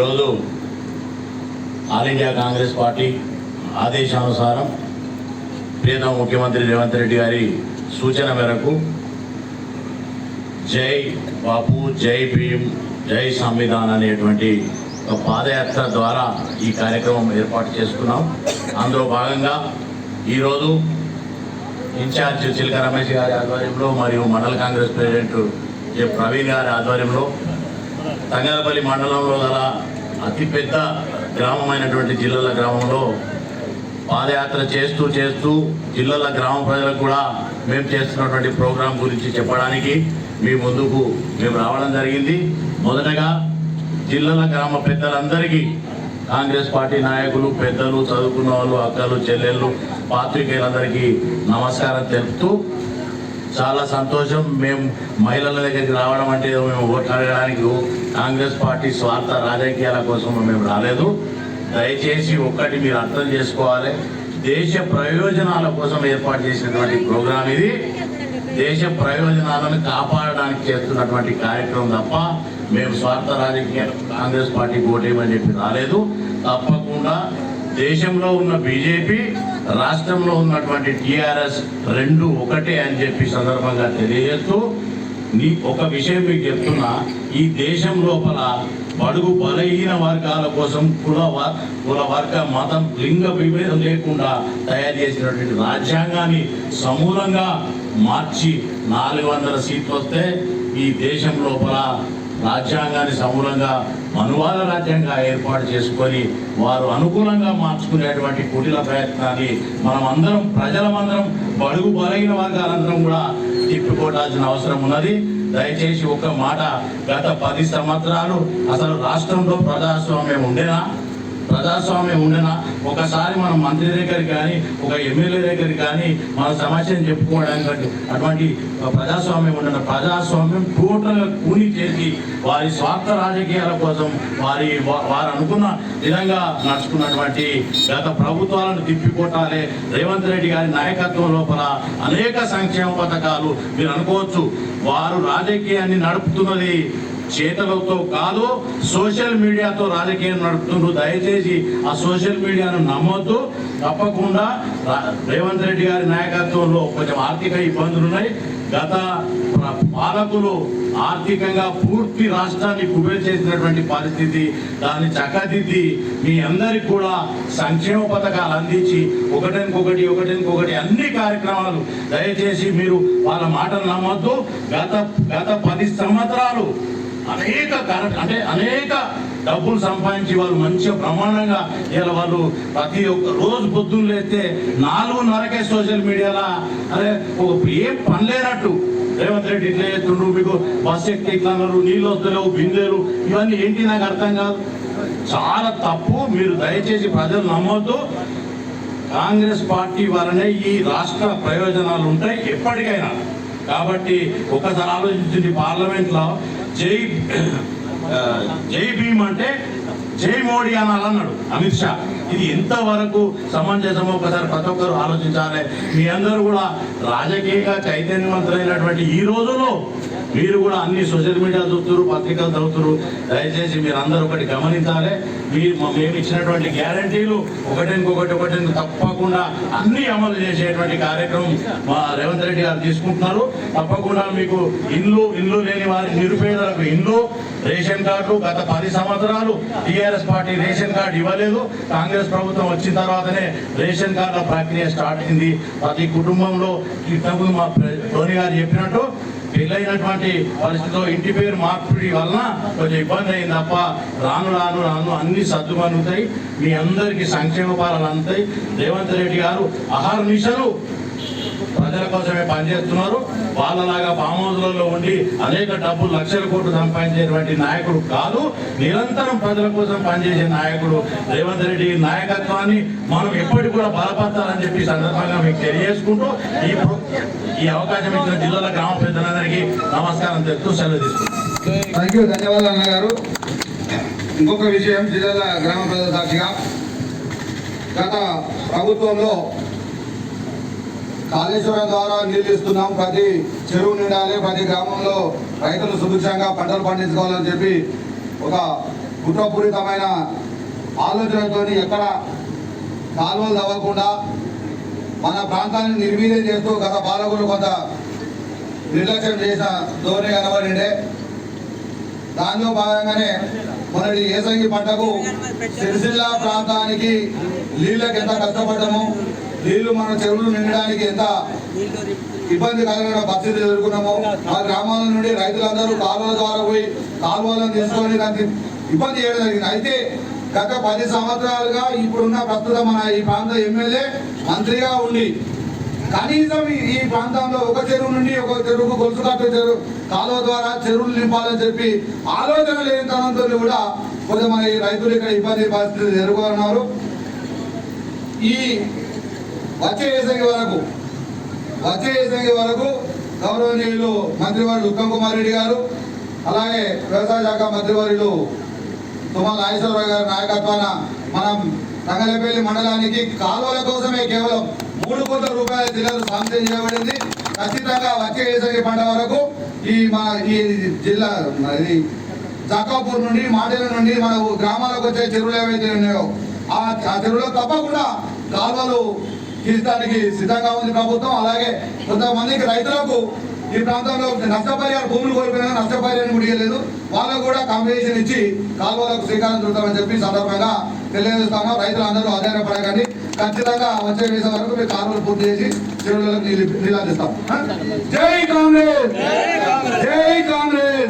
ఈరోజు all India Congress party ఆదేశానుసారం ప్రియతమ ముఖ్యమంత్రి రేవంత్ రెడ్డి గారి సూచన మేరకు జై బాపు జై భీమ్ జై సంవిధాన్ అనేటువంటి ఒక పాదయాత్ర ద్వారా ఈ కార్యక్రమం ఏర్పాటు చేసుకున్నాం. అందులో భాగంగా ఈరోజు ఇన్ఛార్జ్ చిలక రమేష్ గారి ఆధ్వర్యంలో మరియు మండల కాంగ్రెస్ ప్రెసిడెంట్ జె ప్రవీణ్ గారి ఆధ్వర్యంలో తంగారపల్లి మండలంలో గల అతిపెద్ద గ్రామమైనటువంటి జిల్లాల గ్రామంలో పాదయాత్ర చేస్తూ చేస్తూ జిల్లాల గ్రామ ప్రజలకు కూడా మేము చేస్తున్నటువంటి ప్రోగ్రాం గురించి చెప్పడానికి మీ ముందుకు మేము రావడం జరిగింది. మొదటగా జిల్లాల గ్రామ పెద్దలందరికీ కాంగ్రెస్ పార్టీ నాయకులు పెద్దలు చదువుకున్న వాళ్ళు అక్కలు చెల్లెళ్ళు పాత్రికేయులందరికీ నమస్కారం తెలుపుతూ చాలా సంతోషం. మేము మహిళల దగ్గరికి రావడం అంటే మేము ఓట్లు అడగడానికి కాంగ్రెస్ పార్టీ స్వార్థ రాజకీయాల కోసం మేము రాలేదు. దయచేసి ఒక్కటి మీరు అర్థం చేసుకోవాలి. దేశ ప్రయోజనాల కోసం ఏర్పాటు చేసినటువంటి ప్రోగ్రాం ఇది. దేశ ప్రయోజనాలను కాపాడడానికి చేస్తున్నటువంటి కార్యక్రమం తప్ప మేము స్వార్థ రాజకీయ కాంగ్రెస్ పార్టీ ఓటేమని చెప్పి రాలేదు. తప్పకుండా దేశంలో ఉన్న బీజేపీ రాష్ట్రంలో ఉన్నటువంటి టీఆర్ఎస్ రెండు ఒకటే అని చెప్పి సందర్భంగా తెలియజేస్తూ నీ ఒక విషయం మీకు చెప్తున్నా ఈ దేశం లోపల బడుగు బలహీన వర్గాల కోసం కుల వ- కుల వర్గ మతం లింగ విభేదం లేకుండా తయారు చేసినటువంటి రాజ్యాంగాన్ని సమూలంగా మార్చి నాలుగు వందల సీట్లు వస్తే ఈ దేశం లోపల రాజ్యాంగాన్ని సమూలంగా మనువాద రాజ్యంగా ఏర్పాటు చేసుకొని వారు అనుకూలంగా మార్చుకునేటువంటి కుటిల ప్రయత్నాన్ని మనం అందరం ప్రజలమందరం బడుగు బలైన వర్గాలందరం కూడా తిప్పికొట్టాల్సిన అవసరం ఉన్నది. దయచేసి ఒక మాట గత పది సంవత్సరాలు అసలు రాష్ట్రంలో ప్రజాస్వామ్యం ఉండేనా? ప్రజాస్వామ్యం ఉండిన? ఒకసారి మనం మంత్రి దగ్గరికి కానీ ఒక ఎమ్మెల్యే దగ్గరికి కానీ మన సమస్యను చెప్పుకోవడానికి అటువంటి ప్రజాస్వామ్యం ఉండిన? ప్రజాస్వామ్యం టోటల్గా కూని చేసి వారి స్వార్థ రాజకీయాల కోసం వారి వారు అనుకున్న విధంగా నడుచుకున్నటువంటి గత ప్రభుత్వాలను తిప్పికొట్టాలి. రేవంత్ రెడ్డి గారి నాయకత్వం లోపల అనేక సంక్షేమ పథకాలు మీరు అనుకోవచ్చు. వారు రాజకీయాన్ని నడుపుతున్నది చేతలతో కాదు సోషల్ మీడియాతో రాజకీయం నడుపుతుండ్రు. దయచేసి ఆ సోషల్ మీడియాను నమ్మొద్దు. తప్పకుండా రా- రేవంత్ రెడ్డి గారి నాయకత్వంలో కొంచెం ఆర్థిక ఇబ్బందులు ఉన్నాయి. గత పాలకులు ఆర్థికంగా పూర్తి రాష్ట్రాన్ని కుబేర్ చేసినటువంటి పరిస్థితి దాన్ని చక్కదిద్ది మీ అందరికి కూడా సంక్షేమ పథకాలు అందించి ఒకటికొకటి ఒకటికొకటి అన్ని కార్యక్రమాలు దయచేసి మీరు వాళ్ళ మాటలు నమ్మొద్దు. గత గత పది సంవత్సరాలు అనేక అంటే అనేక డబ్బులు సంపాదించి వాళ్ళు మంచిగా బ్రహ్మాండంగా ఇలా వాళ్ళు ప్రతి ఒక్క రోజు పొద్దున్న లేస్తే నాలుగున్నరకే సోషల్ మీడియాలో? అరే ఒక ఏం పని లేనట్టు. రేవంత్ రెడ్డి ఇట్లా చేస్తుండ్రు? మీకు బస్ ఎక్కి ఇట్లా అన్నారు నీళ్ళు వస్తలేవు బిందెలు ఇవన్నీ ఏంటి నాకు అర్థం కాదు. చాలా తప్పు మీరు దయచేసి ప్రజలు నమ్మొద్దు. కాంగ్రెస్ పార్టీ వలనే ఈ రాష్ట్ర ప్రయోజనాలు ఉంటాయి ఎప్పటికైనా. కాబట్టి ఒకసారి ఆలోచించింది పార్లమెంట్లో జై జై భీమ్ అంటే జై మోడీ అని అన్నాడు అమిత్ షా. ఇది ఎంతవరకు సమంజసమో ఒకసారి ప్రతి ఒక్కరు ఆలోచించాలి. మీ అందరూ కూడా రాజకీయంగా చైతన్యవంతులైనటువంటి ఈ రోజులో మీరు కూడా అన్ని సోషల్ మీడియా చూస్తున్నారు పత్రికలు చదువుతున్నారు. దయచేసి మీరు అందరూ ఒకటి గమనించాలి. మీరు మేము ఇచ్చినటువంటి గ్యారంటీలు ఒకటికొకటి ఒకటిని తప్పకుండా అన్ని అమలు చేసేటువంటి కార్యక్రమం మా రేవంత్ రెడ్డి గారు తీసుకుంటున్నారు. తప్పకుండా మీకు ఇండ్లు ఇండ్లు లేని వారి నిరుపేదలకు ఇండ్లు రేషన్ కార్డు గత పది సంవత్సరాలు టీఆర్ఎస్ పార్టీ రేషన్ కార్డు ఇవ్వలేదు. కాంగ్రెస్ ప్రభుత్వం వచ్చిన తర్వాతనే రేషన్ కార్డుల ప్రక్రియ స్టార్ట్ అయింది. ప్రతి కుటుంబంలో ఇంతకు మా ధోని గారు చెప్పినట్టు పెళ్ళైనటువంటి పరిస్థితిలో ఇంటి పేరు మార్పిడి వలన కొంచెం ఇబ్బంది అయింది తప్ప రాను రాను రాను అన్ని సర్దుమనుగుతాయి మీ అందరికీ సంక్షేమ పాలన అందుతాయి. రేవంత్ రెడ్డి గారు ఆహార నిశలు ప్రజల కోసమే పనిచేస్తున్నారు. వాళ్ళలాగా ఫామ్ హౌస్లలో ఉండి అనేక డబ్బులు లక్షల కోట్లు సంపాదించేటువంటి నాయకుడు కాదు నిరంతరం ప్రజల కోసం పనిచేసే నాయకుడు రేవంత్ రెడ్డి నాయకత్వాన్ని మనం ఎప్పటికి కూడా బలపరచాలని చెప్పి సందర్భంగా మీకు తెలియజేసుకుంటూ ఈ ఈ అవకాశం ఇచ్చిన జిల్లాల గ్రామ పెద్దలందరికీ నమస్కారం తెలుపుతూ సెలవు తీసుకుంటాం ధన్యవాదాలు అన్నగారు. ఇంకొక విషయం జిల్లాల గ్రామ ప్రజల సాక్షిగా గత ప్రభుత్వంలో కాళేశ్వరం ద్వారా నీళ్ళు ఇస్తున్నాం ప్రతి చెరువు నిండాలి ప్రతి గ్రామంలో రైతులు సుభిక్షంగా పంటలు పండించుకోవాలని చెప్పి ఒక కుట్రపూరితమైన ఆలోచనతో ఎక్కడ కాలువలు తవ్వకుండా మన ప్రాంతాన్ని నిర్వీర్యం చేస్తూ గత పాలకులు కొంత నిర్లక్ష్యం చేసిన ధోరణి కనబడిండే దానిలో భాగంగానే మొన్నటి ఏసంగి పంటకు సిరిసిల్ల ప్రాంతానికి నీళ్ళకి ఎంత కష్టపడ్డాము నీళ్ళు మన చెరువులు నిండడానికి ఎంత ఇబ్బంది కలగడం పరిస్థితి ఎదుర్కొన్నాము ఆ గ్రామాల నుండి రైతులందరూ కాలువల ద్వారా పోయి కాలువలను తీసుకొని దానికి ఇబ్బంది చేయడం జరిగింది. అయితే గత పది సంవత్సరాలుగా ఇప్పుడున్న ప్రస్తుతం మన ఈ ప్రాంత ఎమ్మెల్యే మంత్రిగా ఉండి కనీసం ఈ- ప్రాంతంలో ఒక చెరువు నుండి ఒక చెరువుకు గొలుసు కట్టు చెరువు కాలువ ద్వారా చెరువులు నింపాలని చెప్పి ఆలోచన లేని తనంతో కూడా కొంతమంది మన రైతులు ఇక్కడ ఇబ్బంది పరిస్థితులు ఎదుర్కొన్నారు. ఈ వచ్చే వేసంగి వరకు వచ్చే ఏసంగి వరకు గౌరవనీయులు మంత్రివారి ఉత్తమ్ కుమార్ రెడ్డి గారు అలాగే వ్యవసాయ శాఖ మంత్రివర్యులు తుమ్మల నాగేశ్వరరావు గారి నాయకత్వాన మనం రంగలపల్లి మండలానికి కాలువల కోసమే కేవలం మూడు కోట్ల రూపాయల జిల్లాలో శాంక్షన్ చేయబడింది. ఖచ్చితంగా వచ్చే ఏసంగి పంట వరకు ఈ మన ఈ జిల్లా ఇది జక్కాపూర్ నుండి మాడేల నుండి మన గ్రామాలకు వచ్చే చెరువులు ఏవైతే ఉన్నాయో ఆ చెరువులో తప్పకుండా కాలువలు తీర్చడానికి సిద్ధంగా ఉంది ప్రభుత్వం. అలాగే కొంతమందికి రైతులకు ఈ ప్రాంతంలో నష్టపరిహార భూములు కోల్పోయినా నష్టపరిహారం కూడా ఇవ్వలేదు వాళ్ళకు కూడా కాంపిటీషన్ ఇచ్చి కాలువలకు శ్రీకారం చుడతామని చెప్పి సందర్భంగా తెలియజేస్తాము. రైతులందరూ ఆధారపడకండి. ఖచ్చితంగా వచ్చే వేసే వరకు మీరు కాలువలు పూర్తి చేసి చెరువులకు నీళ్ళు నీళ్ళు అందిస్తాం జై కాంగ్రెస్! జై కాంగ్రెస్!